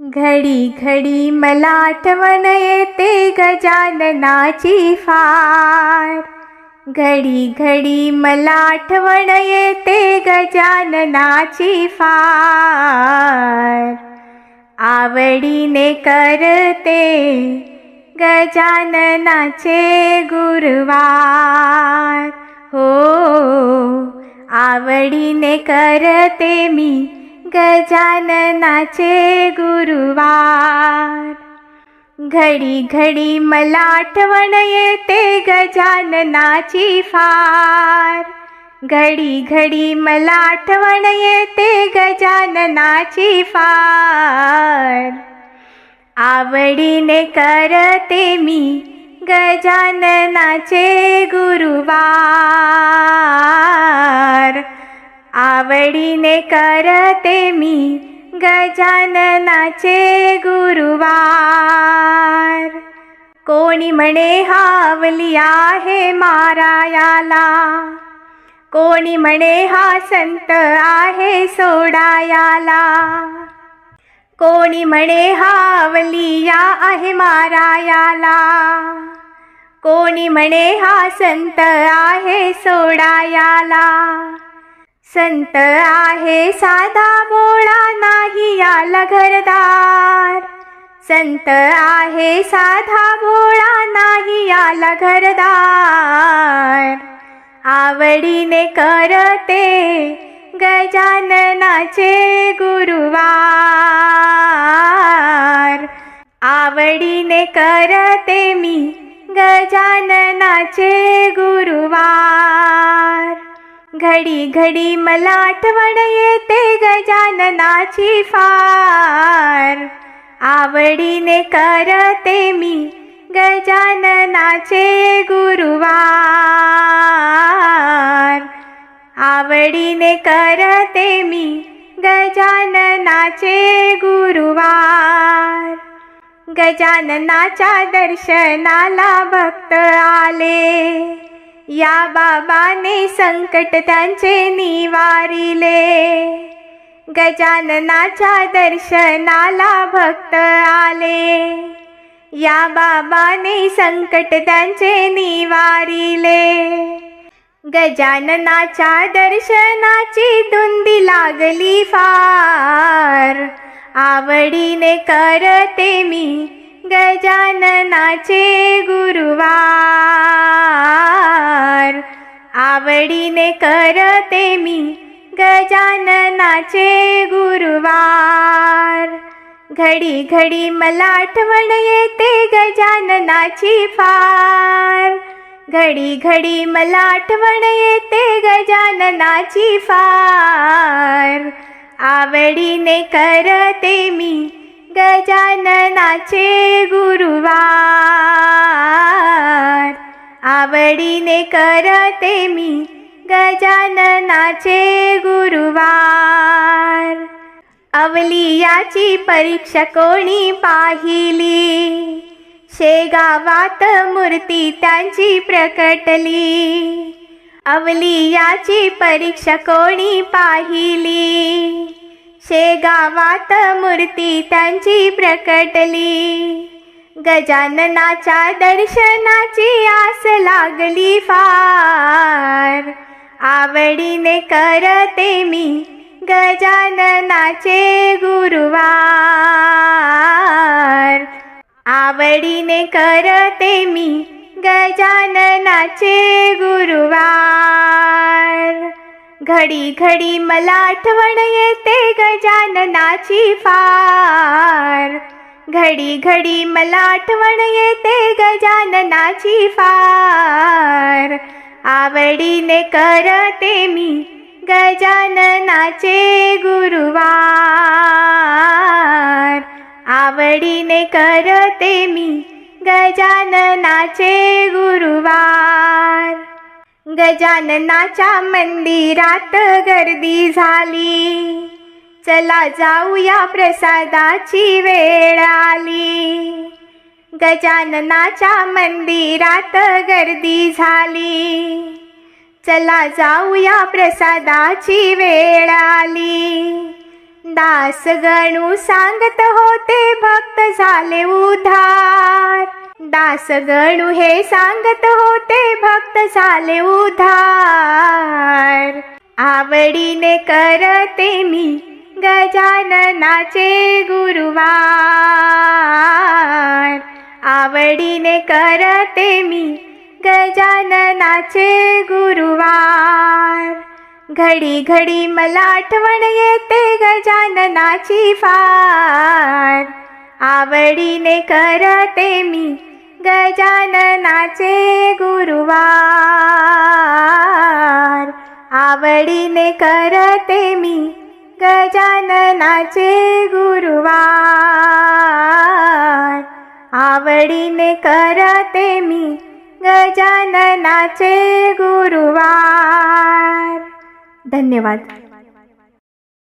घडी घडी मला आठवण येते गजाननाची फार. घडी घडी मला आठवण येते गजाननाची फार. आवडीने करते गजाननाचे गुरुवार. हो आवडीने करते मी गजाननाचे गुरुवार. घडी घडी मला आठवण येते गजाननाची फार. घडी घडी मला आठवण येते गजाननाची फार. आवडीने करते मी गजाननाचे गुरुवार. आवडीने करते मी गजाननाचे गुरुवार. कोणी म्हणे हावली आहे मारायाला. कोणी म्हणे हा संत आहे सोडायाला. कोणी म्हणे हावलिया आहे मारायाला. कोणी म्हणे हा संत आहे सोडायाला. संत आहे साधा बोळा नाही याला घरदार. संत आहे साधा भोळा नाही याला घरदार. आवडीने करते गजाननाचे गुरुवार. आवडीने करते मी गजाननाचे घडी घडी मला आठवण येते गजाननाची फार. आवडीने करते मी गजाननाचे गुरुवार. आवडीने करते मी गजाननाचे गुरुवार. गजाननाच्या दर्शनाला भक्त आले. या बाबाने संकट त्यांचे निवारिले. गजाननाच्या दर्शनाला भक्त आले. या बाबाने संकट त्यांचे निवारिले. गजाननाच्या दर्शनाची धुंदी लागली फार. आवडीने करते मी गजाननाचे गुरुवार. आवडीने करते मी गजाननाचे गुरुवार. घडी घडी मला आठवण येते गजाननाची फार. घडी घडी मला आठवण येते गजाननाची फार. आवडीने करते मी गजाननाचे गुरुवार. आवडीने करते मी गजाननाचे गुरुवार. अवलियाची परीक्षा कोणी पाहिली? शेगावात मूर्ती त्यांची प्रकटली. अवलियाची परीक्षा कोणी पाहिली? शेगावात मूर्ती त्यांची प्रकटली. गजाननाच्या दर्शनाची आस लागली फार. आवडीने करते मी गजाननाचे गुरुवार. आवडीने करते मी गजाननाचे गुरुवार. घडी घडी मला आठवण येते गजाननाची फार. घडी घडी मला आठवण येते गजाननाची फार. आवडीने करते मी गजाननाचे गुरुवार. आवडीने करते मी गजाननाचे गुरुवार. गजाननाच्या मंदिरात गर्दी झाली. चला जाऊया प्रसादाची वेळ आली. गजाननाच्या मंदिरात गर्दी झाली. चला जाऊया प्रसादाची वेळ आली. दास गणू सांगत होते भक्त झाले उधार. दास गणू हे सांगत होते भक्त झाले उधार. आवडीने करते मी नाचे गुरुवार. आवडीने करते मी गजाननाचे गुरुवार. घडी घडी मला आठवण येते गजाननाची फार. आवडीने करते मी गजाननाचे गुरुवार. आवडीने करते मी गजाननाचे गुरुवार. आवडीने करते मी गजाननाचे गुरुवार. धन्यवाद.